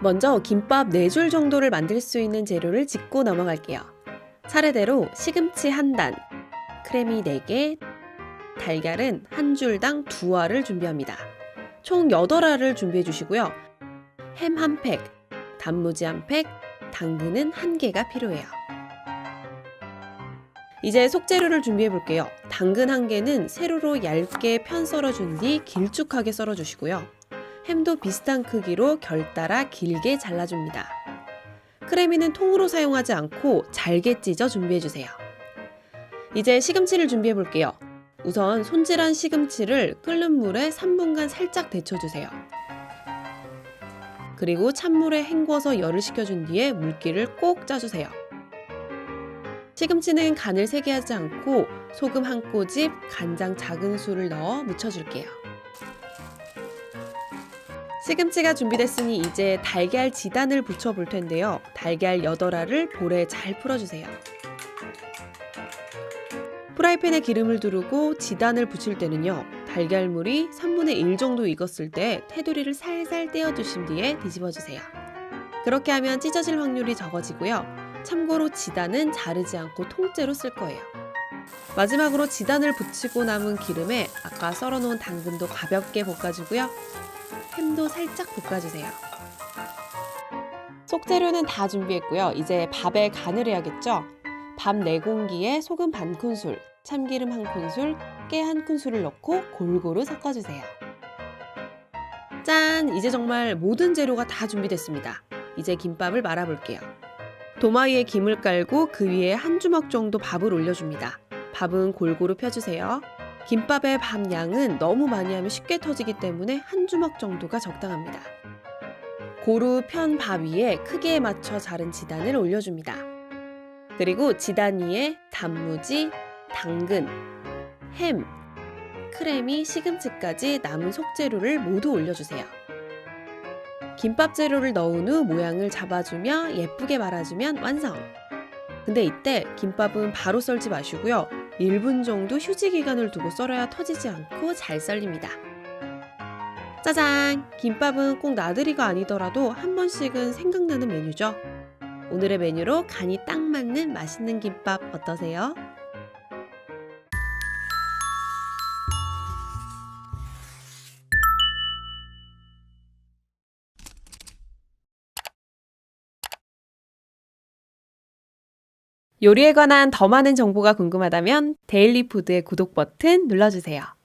먼저 김밥 4줄 정도를 만들 수 있는 재료를 짚고 넘어갈게요. 차례대로 시금치 한 단, 크래미 4개, 달걀은 한 줄당 두 알을 준비합니다. 총 8알을 준비해 주시고요. 햄 한 팩, 단무지 한 팩, 당근은 한 개가 필요해요. 이제 속재료를 준비해 볼게요. 당근 한 개는 세로로 얇게 편 썰어 준 뒤 길쭉하게 썰어 주시고요. 햄도 비슷한 크기로 결따라 길게 잘라줍니다. 크래미는 통으로 사용하지 않고 잘게 찢어 준비해 주세요. 이제 시금치를 준비해 볼게요. 우선 손질한 시금치를 끓는 물에 3분간 살짝 데쳐주세요. 그리고 찬물에 헹궈서 열을 식혀준 뒤에 물기를 꼭 짜주세요. 시금치는 간을 세게 하지 않고 소금 한 꼬집, 간장 작은 술을 넣어 무쳐줄게요. 시금치가 준비됐으니 이제 달걀 지단을 붙여볼 텐데요. 달걀 8알을 볼에 잘 풀어주세요. 프라이팬에 기름을 두르고 지단을 붙일 때는요. 달걀물이 3분의 1 정도 익었을 때 테두리를 살살 떼어주신 뒤에 뒤집어주세요. 그렇게 하면 찢어질 확률이 적어지고요. 참고로 지단은 자르지 않고 통째로 쓸 거예요. 마지막으로 지단을 붙이고 남은 기름에 아까 썰어놓은 당근도 가볍게 볶아주고요. 햄도 살짝 볶아주세요. 속재료는 다 준비했고요. 이제 밥에 간을 해야겠죠? 밥 4공기에 소금 반 큰술, 참기름 한 큰술, 깨 한 큰술을 넣고 골고루 섞어주세요. 짠! 이제 정말 모든 재료가 다 준비됐습니다. 이제 김밥을 말아볼게요. 도마 위에 김을 깔고 그 위에 한 주먹 정도 밥을 올려줍니다. 밥은 골고루 펴주세요. 김밥의 밥 양은 너무 많이 하면 쉽게 터지기 때문에 한 주먹 정도가 적당합니다. 고루 편 밥 위에 크기에 맞춰 자른 지단을 올려줍니다. 그리고 지단 위에 단무지, 당근, 햄, 크래미, 시금치까지 남은 속재료를 모두 올려주세요. 김밥 재료를 넣은 후 모양을 잡아주며 예쁘게 말아주면 완성! 근데 이때 김밥은 바로 썰지 마시고요. 1분 정도 휴지 기간을 두고 썰어야 터지지 않고 잘 썰립니다. 짜잔! 김밥은 꼭 나들이가 아니더라도 한 번씩은 생각나는 메뉴죠. 오늘의 메뉴로 간이 딱 맞는 맛있는 김밥 어떠세요? 요리에 관한 더 많은 정보가 궁금하다면 데일리 푸드의 구독 버튼 눌러주세요.